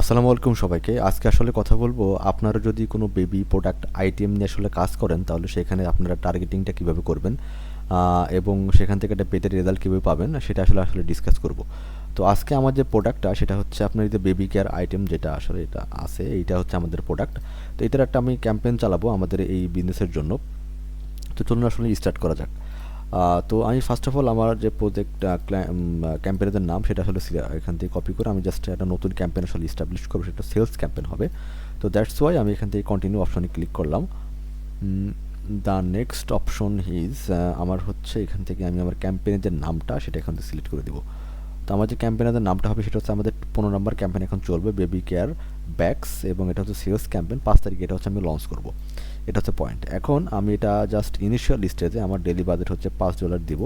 আসসালামু আলাইকুম সবাইকে। আজকে আসলে কথা বলব, আপনারা যদি কোনো বেবি প্রোডাক্ট, আইটেম নিয়ে আসলে কাজ করেন, তাহলে সেখানে আপনারা টার্গেটিংটা কীভাবে করবেন এবং সেখান থেকে একটা বেটার রেজাল্ট কীভাবে পাবেন, সেটা আসলে আসলে ডিসকাস করব। তো আজকে আমার যে প্রোডাক্টটা, সেটা হচ্ছে আপনার যে বেবি কেয়ার আইটেম যেটা আসলে এটা আছে, এইটা হচ্ছে আমাদের প্রোডাক্ট। তো এটার একটা আমি ক্যাম্পেইন চালাবো আমাদের এই বিজনেসের জন্য। তো চলুন আসলে স্টার্ট করা যাক। তো আমি ফার্স্ট অফ অল আমার যে প্রজেক্ট ক্যাম্পেনের নাম সেটা আসলে সিলে- এখান থেকে কপি করে আমি জাস্ট একটা নতুন ক্যাম্পেন আসলে ইস্টাবলিশ করব, সেটা সেলস ক্যাম্পেন হবে। তো দ্যাটস ওয়াই আমি এখান থেকে কন্টিনিউ অপশনে ক্লিক করলাম। দ্য নেক্সট অপশন হিজ আমার হচ্ছে এখান থেকে আমি আমার ক্যাম্পেনের যে নামটা সেটা এখান থেকে সিলেক্ট করে দিব। তো আমার যে ক্যাম্পেনের নামটা হবে সেটা হচ্ছে আমাদের পনেরো নম্বর ক্যাম্পেন এখন চলবে বেবি কেয়ার ব্যাগস এবং এটা হচ্ছে সেলস ক্যাম্পেন পাঁচ তারিখে এটা হচ্ছে আমি লঞ্চ করব। এটা হচ্ছে পয়েন্ট এখন আমি এটা জাস্ট ইনিশিয়াল স্টেজে আমার ডেলি বাজেট হচ্ছে পাঁচ ডলার দিব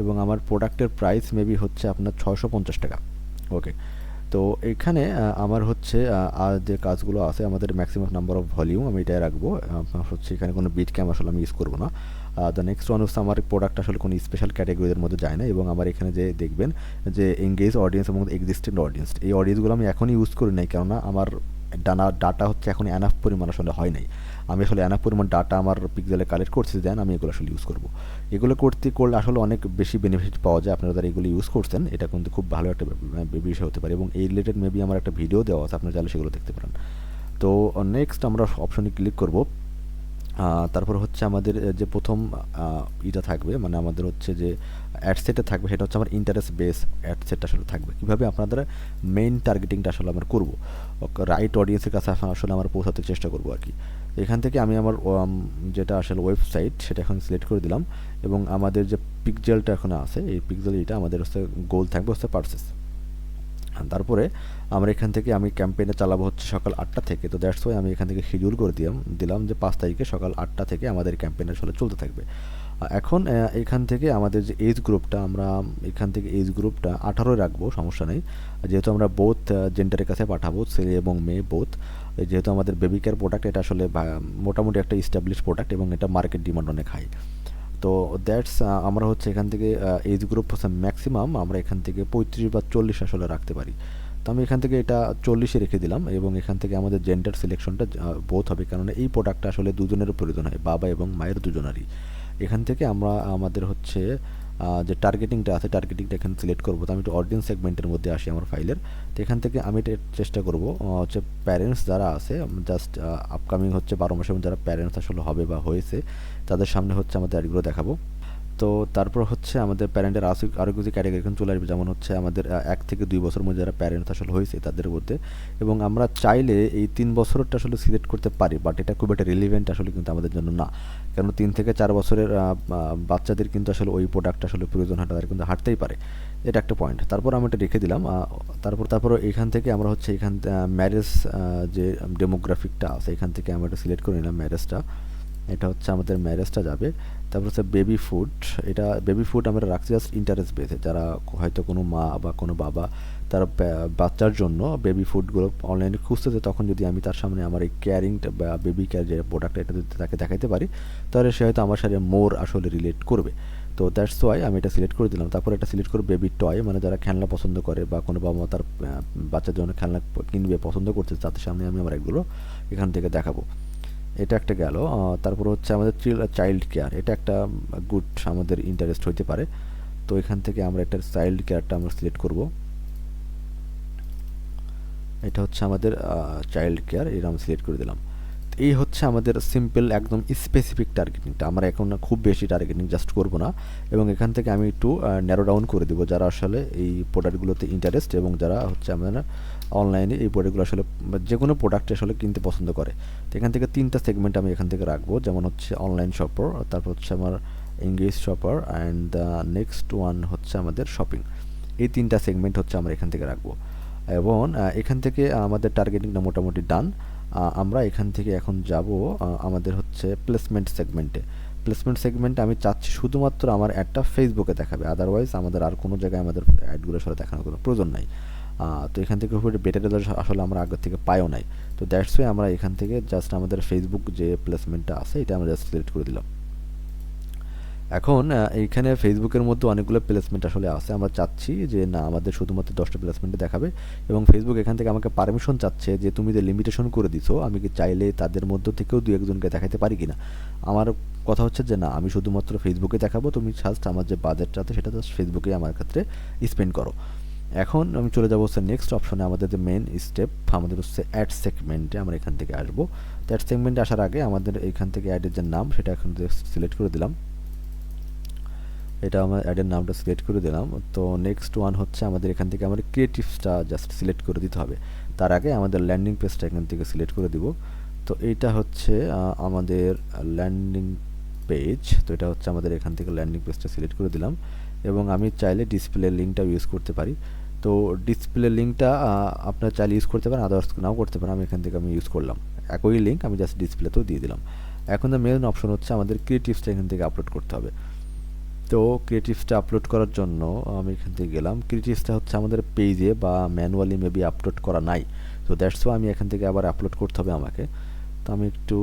এবং আমার প্রোডাক্টের প্রাইস মেবি হচ্ছে আপনার ছয়শো পঞ্চাশ টাকা। ওকে তো এখানে আমার হচ্ছে আর যে কাজগুলো আছে, আমাদের ম্যাক্সিমাম নাম্বার অফ ভলিউম আমি এটাই রাখব। হচ্ছে এখানে কোনো বিট ক্যাম আসলে আমি ইউজ করব না। দ্য নেক্সট ওয়ান হচ্ছে আমার প্রোডাক্ট আসলে কোনো স্পেশাল ক্যাটাগরির মধ্যে যায় না এবং আমার এখানে যে দেখবেন যে এঙ্গেজ অডিয়েন্স এবং এক্সিস্টেন্ট অডিয়েন্স এই অডিয়েন্সগুলো আমি এখনই ইউজ করি নাই কেননা আমার ডানা, ডাটা হচ্ছে এখন অ্যানাফ পরিমাণ আসলে হয় নাই। আমি আসলে অ্যানাফ পরিমাণ ডাটা আমার পিক্সেলে কালেক্ট করছি দেন আমি এগুলো আসলে ইউজ করব। এগুলো করতে, করলে আসলে অনেক বেশি বেনিফিট পাওয়া যায়। আপনারা যারা এগুলো ইউজ করছেন, এটা কিন্তু খুব ভালো একটা বিষয় হতে পারে। এবং এই রিলেটেড মেবি আমার একটা ভিডিও দেওয়া আছে, আপনারা চাইলে সেগুলো দেখতে পারেন। তো নেক্সট আমরা অপশনে ক্লিক করব। তারপর হচ্ছে আমাদের যে প্রথম ইটা থাকবে মানে আমাদের হচ্ছে যে অ্যাড সেটে থাকবে, সেটা হচ্ছে আমার ইন্টারেস্ট বেস অ্যাড সেট আসলে থাকবে। কীভাবে আপনাদের মেইন টার্গেটিংটা আসলে আমরা করব? রাইট অডিয়েন্সের কাছে আসলে আমরা পৌঁছাতে চেষ্টা করব আর কি। এখান থেকে আমি আমার যেটা আসলে ওয়েবসাইট সেটা এখন সিলেক্ট করে দিলাম এবং আমাদের যে পিকজেলটা এখন আছে, এই পিকজেল এটা আমাদের হচ্ছে গোল থাকবে হচ্ছে পার্সেস তারপরে আমরা এখান থেকে আমি ক্যাম্পেইনে চালাবো হচ্ছে সকাল আটটা থেকে। তো দ্যাটস ওয়াই আমি এখান থেকে শিডিউল করে দিলাম দিলাম যে পাঁচ তারিখে সকাল আটটা থেকে আমাদের ক্যাম্পেইন আসলে চলতে থাকবে। এখন এখান থেকে আমাদের যে এজ গ্রুপটা আমরা এখান থেকে এজ গ্রুপটা আঠারোই রাখব, সমস্যা নেই। যেহেতু আমরা বোথ জেন্ডারের কাছে পাঠাবো, ছেলে এবং মেয়ে বোথ যেহেতু আমাদের বেবি কেয়ার প্রোডাক্ট এটা আসলে মোটামুটি একটা ইস্টাবলিশ প্রোডাক্ট এবং এটা মার্কেট ডিমান্ড অনেক হাই তো দ্যাটস আমরা হচ্ছে এখান থেকে এজ গ্রুপ হচ্ছে ম্যাক্সিমাম আমরা এখান থেকে পঁয়ত্রিশ বা চল্লিশ আসলে রাখতে পারি। তো আমি এখান থেকে এটা চল্লিশে রেখে দিলাম এবং এখান থেকে আমাদের জেন্ডার সিলেকশনটা বোধ হবে। কেননা এই প্রোডাক্টটা আসলে দুজনেরও প্রয়োজন হয়, বাবা এবং মায়ের দুজনারই। এখান থেকে আমরা আমাদের হচ্ছে যে টার্গেটিংটা আছে টার্গেটিংটা এখানে সিলেক্ট করব। তো আমি একটু অডিয়েন্স সেগমেন্টের মধ্যে আসি আমার ফাইলের তো এখান থেকে আমি এটা চেষ্টা করব হচ্ছে প্যারেন্টস যারা আছে জাস্ট আপকামিং হচ্ছে বারো মাসের মধ্যে যারা প্যারেন্টস আসলে হবে বা হয়েছে, তাদের সামনে হচ্ছে আমাদের অ্যাডগুলো দেখাবো। তো তারপর হচ্ছে আমাদের প্যারেন্টের আরও কিছু ক্যাটাগরি এখন চলে আসবে। যেমন হচ্ছে আমাদের এক থেকে দুই বছর মধ্যে যারা প্যারেন্টস আসলে হয়েছে তাদের মধ্যে। এবং আমরা চাইলে এই তিন বছরটা আসলে সিলেক্ট করতে পারি বাট এটা খুব একটা রিলিভেন্ট আসলে কিন্তু আমাদের জন্য না। কারণ তিন থেকে চার বছরের বাচ্চাদের কিন্তু আসলে ওই প্রোডাক্ট আসলে প্রয়োজন হয় তাদের কিন্তু হাঁটতেই পারে। এটা একটা পয়েন্ট তারপর আমি এটা রেখে দিলাম তারপর তারপর এখান থেকে আমরা হচ্ছে এখান ম্যারেজ যে ডেমোগ্রাফিকটা আছে, এখান থেকে আমরা এটা সিলেক্ট করে নিলাম ম্যারেজটা এটা হচ্ছে আমাদের ম্যারেজটা যাবে। তারপর হচ্ছে বেবি ফুড এটা বেবি ফুড আমরা রাখছি জাস্ট ইন্টারেস্ট বেসে যারা হয়তো কোনো মা বা কোনো বাবা, তারা বাচ্চার জন্য বেবি ফুডগুলো অনলাইনে খুঁজতেছে, তখন যদি আমি তার সামনে আমার এই কেয়ারিংটা বা বেবি কেয়ার যে প্রোডাক্ট এটা যদি তাকে দেখাইতে পারি, তাহলে সে হয়তো আমার সাথে মোর আসলে রিলেট করবে। তো দ্যাটস ওয়াই আমি এটা সিলেক্ট করে দিলাম। তারপর এটা সিলেক্ট করে বেবি টয় মানে যারা খেলনা পছন্দ করে বা কোনো বাবা মা তার বাচ্চার জন্য খেলনা কিনবে, পছন্দ করছে তাদের সামনে আমি আমার এগুলো এখান থেকে দেখাবো। এটা একটা গেল। তারপর হচ্ছে আমাদের চাইল্ড কেয়ার এটা একটা গুড আমাদের ইন্টারেস্ট হইতে পারে। তো এখান থেকে আমরা একটা চাইল্ড কেয়ারটা আমরা সিলেক্ট করব। এটা হচ্ছে আমাদের চাইল্ড কেয়ার এটা আমরা সিলেক্ট করে দিলাম। এই হচ্ছে আমাদের সিম্পল একদম স্পেসিফিক টার্গেটিংটা আমরা এখন খুব বেশি টার্গেটিং জাস্ট করব না। এবং এখান থেকে আমি একটু ন্যারো ডাউন করে দেবো যারা আসলে এই প্রোডাক্টগুলোতে ইন্টারেস্ট এবং যারা হচ্ছে আমরা অনলাইনে এই প্রোডাক্টগুলো আসলে, যে কোনো প্রোডাক্ট আসলে কিনতে পছন্দ করে। তো এখান থেকে তিনটা সেগমেন্ট আমি এখান থেকে রাখব। যেমন হচ্ছে অনলাইন শপার তারপর হচ্ছে আমার English shopper and the next one হচ্ছে আমাদের শপিং এই তিনটা সেগমেন্ট হচ্ছে আমরা এখান থেকে রাখব। এবং এখান থেকে আমাদের টার্গেটিংটা মোটামুটি ডান আমরা এখান থেকে এখন যাব আমাদের হচ্ছে প্লেসমেন্ট সেগমেন্টে প্লেসমেন্ট সেগমেন্টে আমি চাচ্ছি শুধুমাত্র আমার অ্যাডটা ফেসবুকে দেখাবে আদারওয়াইজ আমাদের আর কোনো জায়গায় আমাদের অ্যাডগুলো আসলে দেখানোর কোনো প্রয়োজন নাই। তো এখান থেকে খুব বেটার রেজাল্ট আসলে আমরা আগের থেকে পাইও নাই। তো দ্যাটস ওয়ে আমরা এখান থেকে জাস্ট আমাদের ফেসবুক যে প্লেসমেন্টটা আছে, এটা আমরা জাস্ট সিলেক্ট করে দিলাম। এখন এইখানে ফেসবুকের মধ্যে অনেকগুলো প্লেসমেন্ট আসলে আছে। আমরা চাচ্ছি যে, না, আমাদের শুধুমাত্র দশটা প্লেসমেন্টে দেখাবে এবং ফেসবুক এখান থেকে আমাকে পারমিশন চাচ্ছে যে, তুমি যে লিমিটেশন করে দিছো, আমি কি চাইলে তাদের মধ্য থেকেও দু একজনকে দেখাতে পারি কি না আমার কথা হচ্ছে যে, না, আমি শুধুমাত্র ফেসবুকে দেখাবো। তুমি জাস্ট আমার যে বাজেটটা আছে, সেটা জাস্ট ফেসবুকে আমার ক্ষেত্রে স্পেন্ড করো। এখন আমি চলে যাব হচ্ছে নেক্সট অপশনে আমাদের যে মেন স্টেপ আমাদের হচ্ছে অ্যাড সেগমেন্টে আমরা এখান থেকে আসব। অ্যাড সেগমেন্টে আসার আগে আমাদের এখান থেকে অ্যাডের যে নাম, সেটা এখন সিলেক্ট করে দিলাম। এটা আমার অ্যাডের নামটা সিলেক্ট করে দিলাম। তো নেক্সট ওয়ান হচ্ছে আমাদের এখান থেকে আমাদের ক্রিয়েটিভসটা জাস্ট সিলেক্ট করে দিতে হবে। তার আগে আমাদের ল্যান্ডিং পেজটা এখান থেকে সিলেক্ট করে দিব। তো এইটা হচ্ছে আমাদের ল্যান্ডিং পেজ তো এটা হচ্ছে আমাদের এখান থেকে ল্যান্ডিং পেজটা সিলেক্ট করে দিলাম। এবং আমি চাইলে ডিসপ্লে লিঙ্কটা ইউজ করতে পারি। তো ডিসপ্লে লিঙ্কটা আপনার চাইলে ইউজ করতে পারেন আদার্স নাও করতে পারেন। আমি এখান থেকে আমি ইউজ করলাম। একই লিঙ্ক আমি জাস্ট ডিসপ্লেতেও দিয়ে দিলাম। এখন মেন অপশন হচ্ছে আমাদের ক্রিয়েটিভসটা এখান থেকে আপলোড করতে হবে। তো ক্রিয়েটিভসটা আপলোড করার জন্য আমি এখান থেকে গেলাম। ক্রিয়েটিভসটা হচ্ছে আমাদের পেজে বা ম্যানুয়ালি মেবি আপলোড করা নাই। তো দ্যাটস আমি এখান থেকে আবার আপলোড করতে হবে আমাকে। তো আমি একটু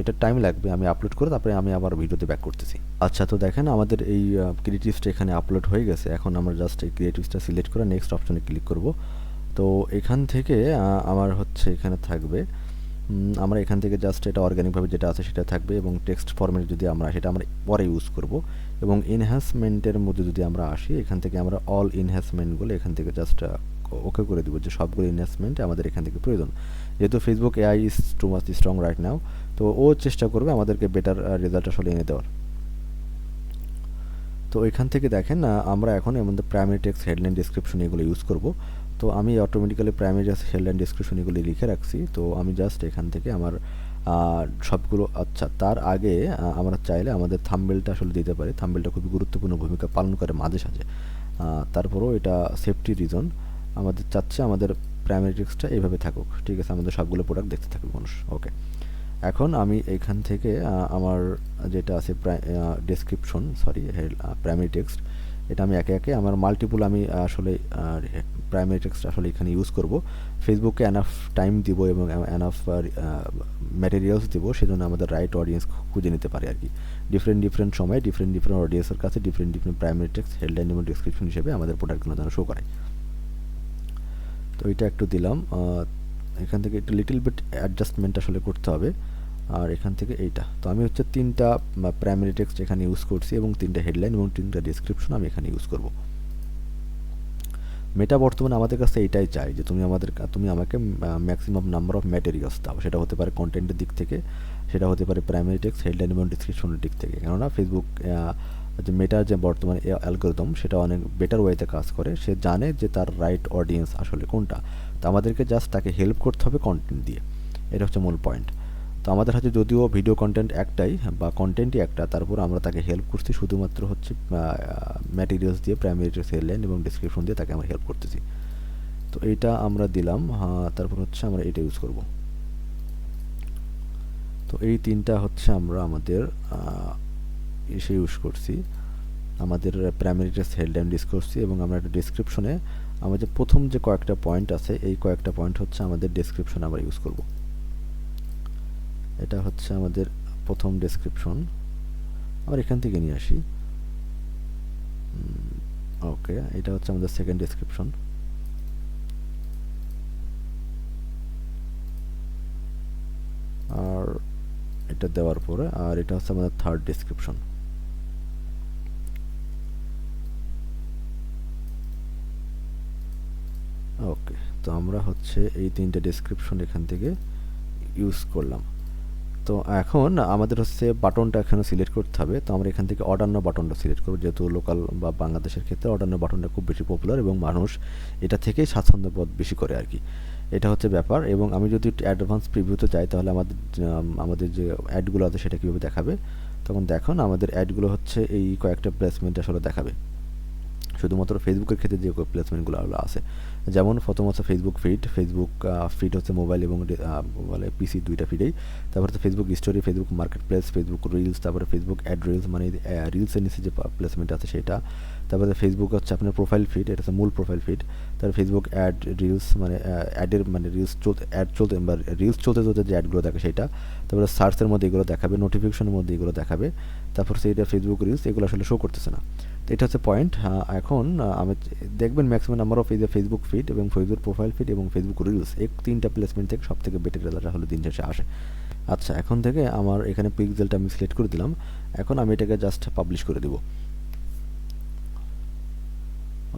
এটা টাইম লাগবে, আমি আপলোড করে তারপরে আমি আবার ভিডিওতে ব্যাক করতেছি। আচ্ছা তো দেখেন আমাদের এই ক্রিয়েটিভসটা এখানে আপলোড হয়ে গেছে। এখন আমরা জাস্ট এই ক্রিয়েটিভসটা সিলেক্ট করে নেক্সট অপশনে ক্লিক করব। তো এখান থেকে আমার হচ্ছে এখানে থাকবে আমরা এখান থেকে জাস্ট এটা অর্গানিকভাবে যেটা আছে সেটা থাকবে এবং টেক্সট ফরম্যাট যদি আমরা, সেটা আমরা পরে ইউজ করব। এবং এনহ্যান্সমেন্টের মধ্যে যদি আমরা আসি এখান থেকে আমরা অল এনহ্যান্সমেন্টগুলো এখান থেকে জাস্ট ওকে করে দিব যে সবগুলো এনহ্যান্সমেন্ট আমাদের এখান থেকে প্রয়োজন। যেহেতু Facebook AI is too much strong right now তো ও চেষ্টা করবে আমাদেরকে বেটার রেজাল্ট আসলে এনে দেওয়ার। তো এখান থেকে দেখেন আহ, আমরা এখন এর মধ্যে প্রাইমারি টেক্স হেডলাইন ডিসক্রিপশন এগুলো ইউজ করব। তো আমি automatically primary text headline description এগুলো লিখে রাখছি। তো আমি জাস্ট এখান থেকে আমার সবগুলো আচ্ছা তার আগে আমরা চাইলে আমাদের থাম্বেলটা আসলে দিতে পারি। থাম্বেলটা খুবই গুরুত্বপূর্ণ ভূমিকা পালন করে মাঝে সাঝে। তারপরেও এটা সেফটি রিজন আমাদের চাচ্ছে আমাদের প্রাইমারি এইভাবে থাকুক। ঠিক আছে, আমাদের সবগুলো প্রোডাক্ট দেখতে থাকবে মানুষ। ওকে এখন আমি এখান থেকে আমার যেটা আছে ডেসক্রিপশন সরি প্রাইমারি টেক্সট এটা আমি একে একে, আমার মাল্টিপুল আমি আসলে প্রাইমারি টেক্সট আসলে এখানে ইউজ করব। ফেসবুকে এনাফ টাইম দিব এবং এনাফ ম্যাটেরিয়ালস দিব, সেজন্য আমাদের রাইট অডিয়েন্স খুঁজে নিতে পারে আর কি। ডিফারেন্ট ডিফারেন্ট সময় ডিফারেন্ট ডিফারেন্ট অডিয়েন্সের কাছে different different primary text headline এবং ডিসক্রিপশন হিসেবে আমাদের প্রোডাক্টগুলো যেন শো করে। তো এটা একটু দিলাম। এখান থেকে একটু লিটল বিট অ্যাডজাস্টমেন্ট আসলে করতে হবে। আর এখান থেকে এইটা। তো আমি হচ্ছে তিনটা প্রাইমারি টেক্সট এখানে ইউজ করছি এবং তিনটা হেডলাইন এবং তিনটা ডিসক্রিপশন আমি এখানে ইউজ করব। মেটা বর্তমানে আমাদের কাছে এইটাই চাই যে তুমি আমাদের তুমি আমাকে ম্যাক্সিমাম নাম্বার অফ ম্যাটেরিয়ালস দাও। সেটা হতে পারে কন্টেন্টের দিক থেকে, সেটা হতে পারে প্রাইমারি টেক্সট হেডলাইন এবং ডিসক্রিপশনের দিক থেকে। কেননা ফেসবুক যে মেটার যে বর্তমানে অ্যালগোরিদম সেটা অনেক বেটার ওয়েতে কাজ করে। সে জানে যে তার রাইট অডিয়েন্স আসলে কোনটা। তো আমাদেরকে জাস্ট তাকে হেল্প করতে হবে কন্টেন্ট দিয়ে। এটা হচ্ছে মূল পয়েন্ট তো আমাদের হাতে যদিও ভিডিও কন্টেন্ট একটাই, বা কন্টেন্টই একটা, তারপর আমরা তাকে হেল্প করছি। শুধুমাত্র হচ্ছে ম্যাটেরিয়ালস দিয়ে প্রাইমারি হেডলাইন এবং ডিসক্রিপশন দিয়ে তাকে আমরা হেল্প করতেছি। তো এইটা আমরা দিলাম তারপর হচ্ছে আমরা এটা ইউজ করব। তো এই তিনটা হচ্ছে আমরা আমাদের এসে ইউজ করছি। আমাদের প্রাইমারি টেস্ট হেডলাইন ডিস করছি এবং আমরা একটা ডিসক্রিপশনে আমাদের প্রথম যে কয়েকটা পয়েন্ট আছে, এই কয়েকটা পয়েন্ট হচ্ছে আমাদের ডেসক্রিপশনে আমরা ইউজ করব। এটা হচ্ছে আমাদের প্রথম ডেসক্রিপশন আবার এখান থেকে নিয়ে আসি। ওকে এটা হচ্ছে আমাদের সেকেন্ড ডেসক্রিপশন আর এটা দেওয়ার পরে, আর এটা হচ্ছে আমাদের থার্ড ডেসক্রিপশন ওকে তো আমরা হচ্ছে এই তিনটে ডেসক্রিপশন এখান থেকে ইউজ করলাম। তো এখন আমাদের হচ্ছে বাটনটা এখানে সিলেক্ট করতে হবে। তো আমরা এখান থেকে অর্ডার বাটনটা সিলেক্ট করব। যেহেতু লোকাল বা বাংলাদেশের ক্ষেত্রে অর্ডার বাটনটা খুব বেশি পপুলার এবং মানুষ এটা থেকেই স্বাচ্ছন্দ্য বোধ বেশি করে আর কি। এটা হচ্ছে ব্যাপার এবং আমি যদি অ্যাডভান্স প্রিভিউতে যাই তাহলে আমাদের আমাদের যে অ্যাডগুলো আছে সেটা কীভাবে দেখাবে? তখন দেখুন আমাদের অ্যাডগুলো হচ্ছে এই কয়েকটা প্লেসমেন্ট আসলে দেখাবে। শুধুমাত্র ফেসবুকের ক্ষেত্রে যে প্লেসমেন্টগুলো আছে। যেমন প্রথম ফেসবুক ফিড ফেসবুক ফিড হচ্ছে মোবাইল এবং বলে পিসি দুইটা ফিডেই তারপর হচ্ছে Facebook story Facebook marketplace Facebook reels তারপরে ফেসবুক অ্যাড রিলস মানে রিলসের নিচে যে প্লেসমেন্ট আছে সেটা। তারপরে ফেসবুক হচ্ছে আপনার প্রোফাইল ফিড এটা হচ্ছে মূল প্রোফাইল ফিড তারপর ফেসবুক অ্যাড রিলস মানে অ্যাডের মানে রিলস চলতে অ্যাড চলতে, বা রিলস চলতে চলতে যে অ্যাডগুলো দেখে সেটা। তারপরে সার্চের মধ্যে এগুলো দেখাবে নোটিফিকেশনের মধ্যে এগুলো দেখাবে। তারপর সেইটা ফেসবুক রিলস এগুলো আসলে শো করতেছে না। তো এটা হচ্ছে পয়েন্ট এখন আমি দেখবেন ম্যাক্সিমাম নাম্বার অফ এই যে ফেসবুক ফিড এবং ফেসবুক প্রোফাইল ফিড এবং ফেসবুক রিলস এই তিনটা প্লেসমেন্ট থেকে সব থেকে বেটার রেজাল্ট আসলে দিন শেষে আসে। আচ্ছা এখন থেকে আমার এখানে পিক্সেলটা আমি সিলেক্ট করে দিলাম। এখন আমি এটাকে জাস্ট পাবলিশ করে দিব।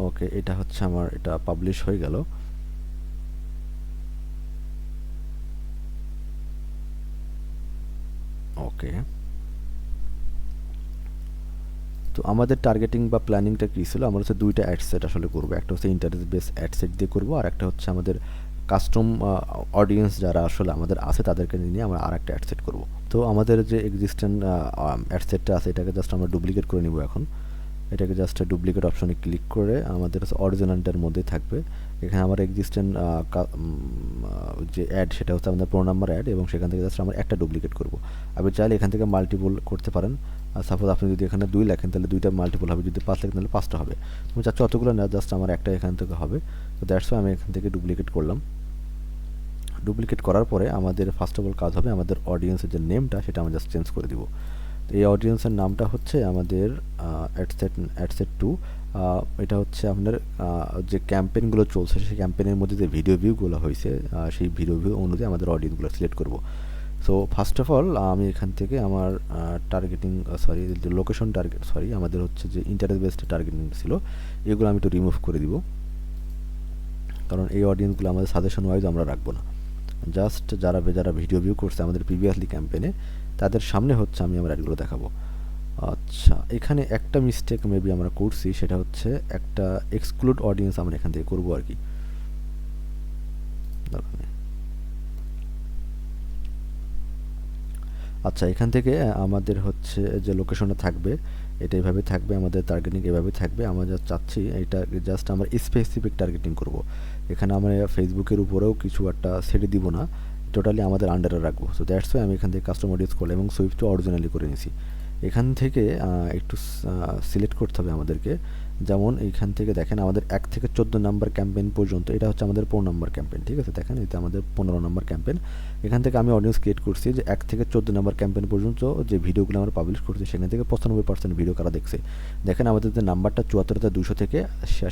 ওকে এটা হচ্ছে আমার, এটা পাবলিশ হয়ে গেল। ওকে তো আমাদের টার্গেটিং বা প্ল্যানিংটা কী ছিল? আমরা হচ্ছে দুইটা অ্যাড সেট আসলে করব। একটা হচ্ছে ইন্টারেস্ট বেস অ্যাড সেট দিয়ে করব আর একটা হচ্ছে আমাদের কাস্টম অডিয়েন্স যারা আসলে আমাদের আছে তাদেরকে নিয়ে আমরা আর একটা অ্যাড সেট করব। তো আমাদের যে এক্সিস্টেন্ট অ্যাড সেটটা আছে এটাকে জাস্ট আমরা ডুপ্লিকেট করে নিব এখন। এটাকে জাস্ট ডুপ্লিকেট অপশনে ক্লিক করে আমাদের হচ্ছে অরিজিনালটার মধ্যে থাকবে। এখানে আমার এক্সিস্টেন্ট যে অ্যাড সেটা হচ্ছে আমাদের প্রো নাম্বার অ্যাড এবং সেখান থেকে জাস্ট আমরা একটা ডুপ্লিকেট করব। আপনি চাইলে এখান থেকে মাল্টিপল করতে পারেন। সাপোজ আপনি যদি এখানে দুই লেখেন, তাহলে দুইটা মাল্টিপল হবে। যদি পাঁচ লেখেন, তাহলে পাঁচটা হবে। তুমি চাচ্ছ অতগুলো না জাস্ট আমার একটা এখান থেকে হবে। তো দ্যাটস আমি এখান থেকে ডুপ্লিকেট করলাম। ডুপ্লিকেট করার পরে আমাদের ফার্স্ট অফ অল কাজ হবে আমাদের অডিয়েন্সের যে নেমটা সেটা আমরা জাস্ট চেঞ্জ করে দিব। তো এই অডিয়েন্সের নামটা হচ্ছে আমাদের অ্যাডসেট অ্যাডসেট টু এটা হচ্ছে আপনার যে ক্যাম্পেইনগুলো চলছে, সেই ক্যাম্পেইনের মধ্যে যে ভিডিও ভিউগুলো হয়েছে সেই ভিডিও ভিউ অনুযায়ী আমাদের অডিয়েন্সগুলো সিলেক্ট করব। সো ফার্স্ট অফ অল আমি এখান থেকে আমার targeting sorry location target sorry আমাদের হচ্ছে যে ইন্টারেস্ট বেসড টার্গেটিং ছিল, এগুলো আমি একটু রিমুভ করে দিব। কারণ এই অডিয়েন্সগুলো আমাদের সাজেশন ওয়াইজ আমরা রাখব না। জাস্ট যারা যারা ভিডিও ভিউ করছে আমাদের প্রিভিয়াসলি ক্যাম্পেনে তাদের সামনে হচ্ছে আমি আমার অ্যাডগুলো দেখাবো। আচ্ছা এখানে একটা মিস্টেক মেবি আমরা করছি, সেটা হচ্ছে একটা এক্সক্লুড অডিয়েন্স আমরা এখান থেকে করব আর কি। আচ্ছা এখান থেকে আমাদের হচ্ছে যে লোকেশনটা থাকবে, এটা এভাবে থাকবে, আমাদের টার্গেটিং এভাবে থাকবে, আমরা যা চাচ্ছি এটা জাস্ট আমরা স্পেসিফিক টার্গেটিং করব। এখানে আমরা ফেসবুকের উপরেও কিছু একটা ছেড়ে দিব না টোটালি আমাদের আন্ডারে রাখব। সো দ্যাটস ওয়াই আমি এখান থেকে কাস্টমার ডিউজ করলাম এবং সুইফটও অরিজিনালি করে নিয়েছি এখান থেকে একটু সিলেক্ট করতে হবে আমাদেরকে। যেমন এইখান থেকে দেখেন আমাদের এক থেকে চোদ্দ নম্বর ক্যাম্পেইন পর্যন্ত, এটা হচ্ছে আমাদের পনেরো নম্বর ক্যাম্পেইন, ঠিক আছে? দেখেন এটা আমাদের পনেরো নম্বর ক্যাম্পেইন। এখান থেকে আমি অডিয়েন্স ক্রিয়েট করছি যে এক থেকে চোদ্দ নাম্বার ক্যাম্পেইন পর্যন্ত যে ভিডিওগুলো আমরা পাবলিশ করছি, সেখান থেকে পঁচানব্বই পার্সেন্ট ভিডিও কারা দেখছে? দেখেন আমাদের যে নাম্বারটা চুয়াত্তর হাজার দুশো থেকে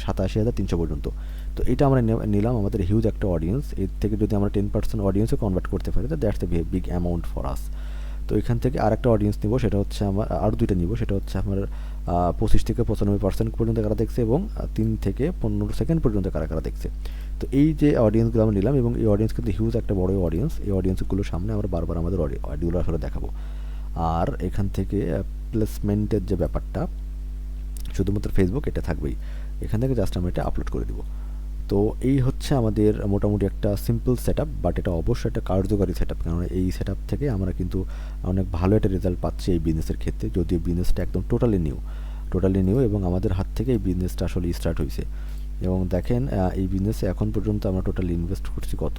সাতাশি হাজার তিনশো পর্যন্ত। তো এটা আমরা নিলাম আমাদের হিউজ একটা অডিয়েন্স এর থেকে যদি আমরা টেন পার্সেন্ট অডিয়েন্সে কনভার্ট করতে পারি তো that's a big amount for us তো এখান থেকে আরেকটা অডিয়েন্স নিব, সেটা হচ্ছে আমার আরও দুইটা নিব, সেটা হচ্ছে আমার পঁচিশ থেকে পঁচানব্বই পার্সেন্ট পর্যন্ত কারা দেখছে এবং তিন থেকে পনেরো সেকেন্ড পর্যন্ত কারা কারা দেখছে। তো এই যে অডিয়েন্সগুলো আমরা নিলাম এবং এই অডিয়েন্স কিন্তু হিউজ একটা বড় অডিয়েন্স এই অডিয়েন্সগুলোর সামনে আমরা বারবার আমাদের অডিওগুলো আসলে দেখাবো। আর এখান থেকে প্লেসমেন্টের যে ব্যাপারটা, শুধুমাত্র ফেসবুক এটা থাকবেই। এখান থেকে জাস্ট আমরা এটা আপলোড করে দিব। তো এই হচ্ছে আমাদের মোটামুটি একটা সিম্পল সেট বাট এটা অবশ্যই একটা কার্যকারী সেট আপ কারণ এই সেট থেকে আমরা কিন্তু অনেক ভালো একটা রেজাল্ট পাচ্ছি এই বিজনেসের ক্ষেত্রে, যদিও বিজনেসটা একদম টোটালি নিউ টোটালি নিউ এবং আমাদের হাত থেকে এই বিজনেসটা আসলে স্টার্ট হয়েছে এবং দেখেন এই বিজনেসে এখন পর্যন্ত আমরা টোটাল ইনভেস্ট করছি কত?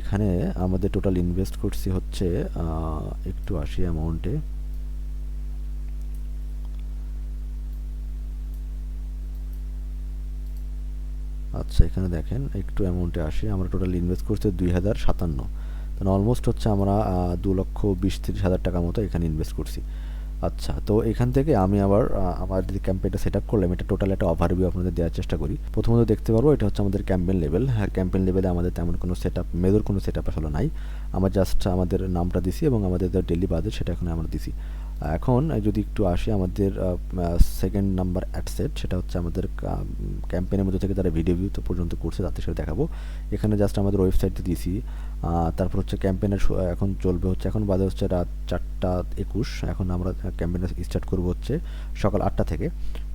এখানে আমাদের টোটাল ইনভেস্ট করছি হচ্ছে একটু আসি অ্যামাউন্টে আচ্ছা এখানে দেখেন, একটু অ্যামাউন্টে আসে। আমরা টোটাল ইনভেস্ট করছি দুই হাজার সাতান্ন। তাহলে অলমোস্ট হচ্ছে আমরা দু লক্ষ বিশ তিরিশ হাজার টাকার মতো এখানে ইনভেস্ট করছি। আচ্ছা তো এখান থেকে আমি আবার আমার যদি ক্যাম্পেইনটা সেট আপ করলাম, এটা টোটাল একটা ওভারভিউ আপনাদের দেওয়ার চেষ্টা করি। প্রথমত দেখতে পারব, এটা হচ্ছে আমাদের ক্যাম্পেইন লেভেল হ্যাঁ ক্যাম্পেইন লেভেলে আমাদের তেমন কোনো সেট আপ মেজর কোনো সেট আপ আসলে নাই। আমার জাস্ট আমাদের নামটা দিছি এবং আমাদের ডেলি বাজেট সেটা এখন আমরা দিছি। এখন যদি একটু আসি আমাদের সেকেন্ড নাম্বার অ্যাডসেট সেটা হচ্ছে আমাদের ক্যাম্পেনের মধ্যে থেকে তারা ভিডিও ভিউ তো পর্যন্ত করছে তাদের সাথে দেখাবো। এখানে জাস্ট আমাদের ওয়েবসাইটে দিয়েছি তারপর হচ্ছে ক্যাম্পেনের এখন চলবে হচ্ছে, এখন বাজে হচ্ছে রাত চারটা একুশ, এখন আমরা ক্যাম্পেনের স্টার্ট করব হচ্ছে সকাল আটটা থেকে।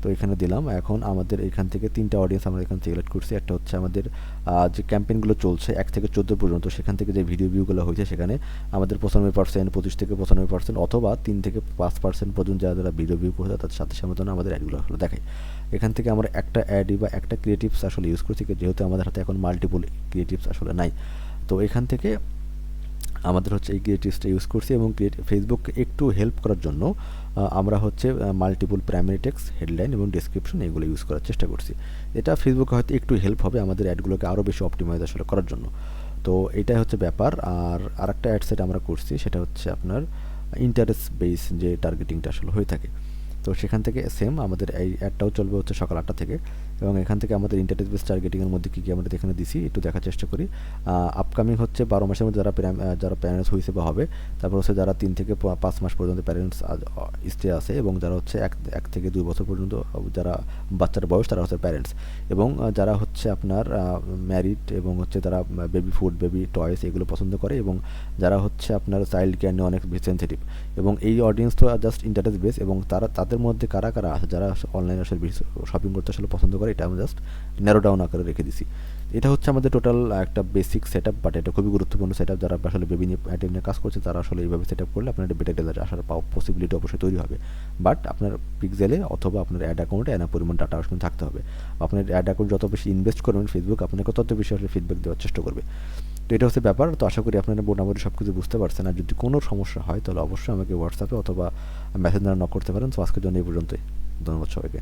তো এখানে দিলাম। এখন আমাদের এখান থেকে তিনটা অডিয়েন্স আমরা এখান থেকে সিলেক্ট করছি। একটা হচ্ছে আমাদের যে ক্যাম্পেইনগুলো চলছে, এক থেকে চোদ্দ পর্যন্ত, সেখান থেকে যে ভিডিও ভিউগুলো হয়েছে সেখানে আমাদের পঁচানব্বই পার্সেন্ট পঁচিশ থেকে পঁচানব্বই পার্সেন্ট অথবা তিন থেকে পাঁচ পার্সেন্ট পর্যন্ত যারা যারা ভিডিও ভিউ করছে, তাদের সাথে সাথে আমাদের অ্যাডগুলো আসলে দেখায়। এখান থেকে আমরা একটা অ্যাডই বা একটা ক্রিয়েটিভস আসলে ইউজ করছি, যেহেতু আমাদের হাতে এখন মাল্টিপল ক্রিয়েটিভস আসলে নাই। তো এখান থেকে আমাদের হচ্ছে এই ক্রিয়েটিভসটা ইউজ করছি এবং ফেসবুককে একটু হেল্প করার জন্য আমরা হচ্ছে মাল্টিপুল প্রাইমারি টেক্স হেডলাইন এবং ডিসক্রিপশন এগুলো ইউজ করার চেষ্টা করছি। এটা ফেসবুকে হয়তো একটু হেল্প হবে আমাদের অ্যাডগুলোকে আরও বেশি অপটিমাইজ আসলে করার জন্য। তো এটাই হচ্ছে ব্যাপার। আর আরেকটা অ্যাডসেট আমরা করছি, সেটা হচ্ছে আপনার ইন্টারেস্ট বেস যে টার্গেটিংটা আসলে হয়ে থাকে। তো সেখান থেকে সেম আমাদের এই অ্যাডটাও চলবে হচ্ছে সকাল আটটা থেকে এবং এখান থেকে আমাদের ইন্টারেস্ট বেস টার্গেটিংয়ের মধ্যে কী কী আমরা এখানে দিছি একটু দেখার চেষ্টা করি। আপকামিং হচ্ছে বারো মাসের মধ্যে যারা যারা প্যারেন্টস হয়েছে বা হবে, তারপর হচ্ছে যারা তিন থেকে পাঁচ মাস পর্যন্ত প্যারেন্টস স্টে আছে এবং যারা হচ্ছে এক এক থেকে দুই বছর পর্যন্ত যারা বাচ্চার বয়স, তারা হচ্ছে প্যারেন্টস এবং যারা হচ্ছে আপনার ম্যারিড এবং হচ্ছে তারা বেবি ফুড বেবি টয়েস এগুলো পছন্দ করে এবং যারা হচ্ছে আপনার চাইল্ড কেয়ার নিয়ে অনেক সেন্সিটিভ এবং এই অডিয়েন্স তো জাস্ট ইন্টারেস্ট বেস এবং তারা, তাদের মধ্যে কারা কারা আছে, যারা অনলাইনে আসলে শপিং করতে আসলে পছন্দ করে, এটা আমি জাস্ট ন্যারো ডাউন আকারে রেখে দিছি। এটা হচ্ছে আমাদের টোটাল একটা বেসিক সেট আপ বাট এটা খুবই গুরুত্বপূর্ণ সেট আপ যারা আসলে বেবি নিয়ে আইটেম নিয়ে কাজ করছে, তারা আসলে এইভাবে সেট আপ করলে আপনার বেটার রেজাল্ট আসার পসিবিলিটি অবশ্যই তৈরি হবে। বাট আপনার পিক্সেলে অথবা আপনার অ্যাড অ্যাকাউন্টে এনা পরিমাণ ডাটা আসলে থাকতে হবে। আপনার অ্যাড অ্যাকাউন্ট যত বেশি ইনভেস্ট করবেন ফেসবুক আপনাকে তত বেশি আসলে ফিডব্যাক দেওয়ার চেষ্টা করবে। তো এটা হচ্ছে ব্যাপার। তো আশা করি আপনারা মোটামুটি সব কিছু বুঝতে পারছেন। আর যদি কোনো সমস্যা হয়, তাহলে অবশ্যই আমাকে হোয়াটসঅ্যাপে অথবা মেসেঞ্জারে নক করতে পারেন। তো আজকের জন্য এই পর্যন্তই। ধন্যবাদ সবাইকে।